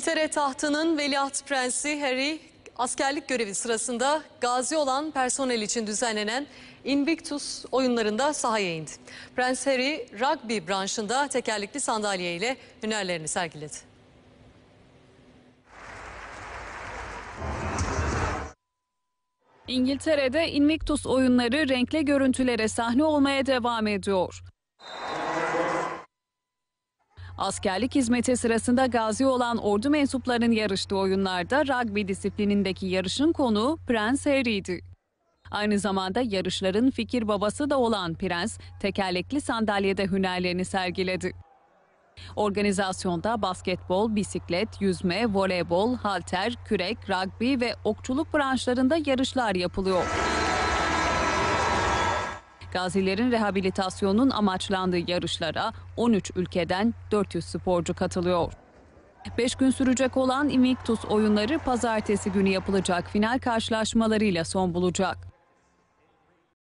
İngiltere tahtının veliaht prensi Harry askerlik görevi sırasında gazi olan personel için düzenlenen Invictus oyunlarında sahaya indi. Prens Harry rugby branşında tekerlekli sandalye ile hünerlerini sergiledi. İngiltere'de Invictus oyunları renkli görüntülere sahne olmaya devam ediyor. Askerlik hizmeti sırasında gazi olan ordu mensuplarının yarıştığı oyunlarda rugby disiplinindeki yarışın konuğu Prens Harry'di. Aynı zamanda yarışların fikir babası da olan prens, tekerlekli sandalyede hünerlerini sergiledi. Organizasyonda basketbol, bisiklet, yüzme, voleybol, halter, kürek, rugby ve okçuluk branşlarında yarışlar yapılıyor. Gazilerin rehabilitasyonunun amaçlandığı yarışlara 13 ülkeden 400 sporcu katılıyor. 5 gün sürecek olan Invictus oyunları pazartesi günü yapılacak final karşılaşmalarıyla son bulacak.